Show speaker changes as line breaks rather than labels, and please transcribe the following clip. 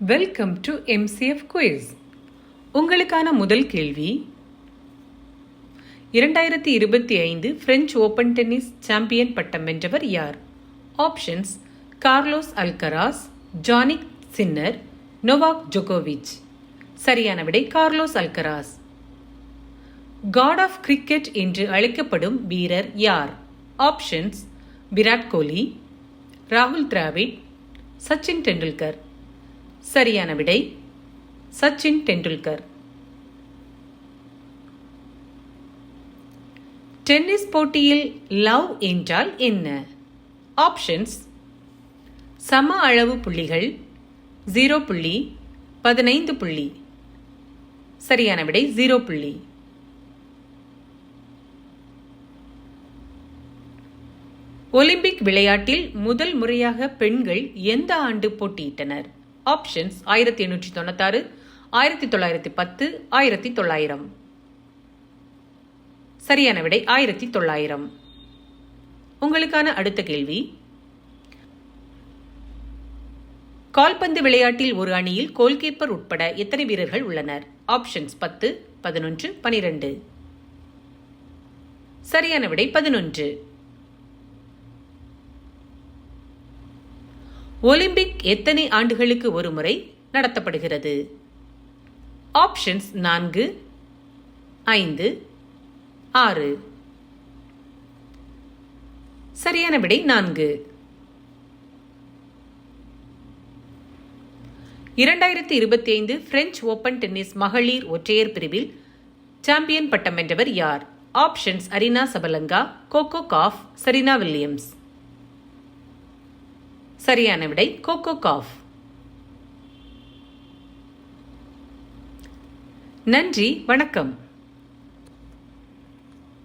Welcome to MCF quiz உங்களுக்கான முதல் கேள்வி இரண்டாயிரத்தி இருபத்தி ஐந்து பிரெஞ்சு ஓபன் டென்னிஸ் சாம்பியன் பட்டம் வென்றவர் யார்? Options Carlos Alcaraz Jannik Sinner Novak ஜோகோவிச் சரியான விடை Carlos Alcaraz god of cricket என்று அழைக்கப்படும் வீரர் யார்? ஆப்ஷன்ஸ் விராட் கோலி ராகுல் திராவிட் சச்சின் டெண்டுல்கர் சரியான விடை. சச்சின் டெண்டுல்கர். டென்னிஸ் போட்டியில் லவ் என்றால் என்ன? ஆப்ஷன்ஸ். சம அளவு புள்ளிகள் ஜீரோ புள்ளி பதினைந்து புள்ளி. சரியான விடை ஜீரோ புள்ளி. ஒலிம்பிக் விளையாட்டில் முதல் முறையாக பெண்கள் எந்த ஆண்டு போட்டியிட்டனர்? ஆப்ஷன்ஸ் ஆயிரத்தி எண்ணூற்றி தொண்ணூத்தாறு ஆயிரத்தி தொள்ளாயிரத்தி பத்து ஆயிரத்தி தொள்ளாயிரம். சரியான விடை ஆயிரத்தி தொள்ளாயிரம். உங்களுக்கான அடுத்த கேள்வி. கால்பந்து விளையாட்டில் ஒரு அணியில் கோல்கீப்பர் உட்பட எத்தனை வீரர்கள் உள்ளனர்? ஆப்ஷன்ஸ் பத்து பதினொன்று பனிரெண்டு. சரியான விடை பதினொன்று. ஒலிம்பிக் எத்தனை ஆண்டுகளுக்கு ஒரு முறை நடத்தப்படுகிறது? ஆப்ஷன்ஸ் நான்கு ஐந்து ஆறு. சரியான விடை நான்கு. இரண்டாயிரத்தி இருபத்தி ஐந்து பிரெஞ்சு ஓபன் டென்னிஸ் மகளிர் ஒற்றையர் பிரிவில் சாம்பியன் பட்டம் வென்றவர் யார்? Options Aryna Sabalenka Coco Gauff Serena Williams சரியான விடை கோகோ காஃப் நன்றி வணக்கம்.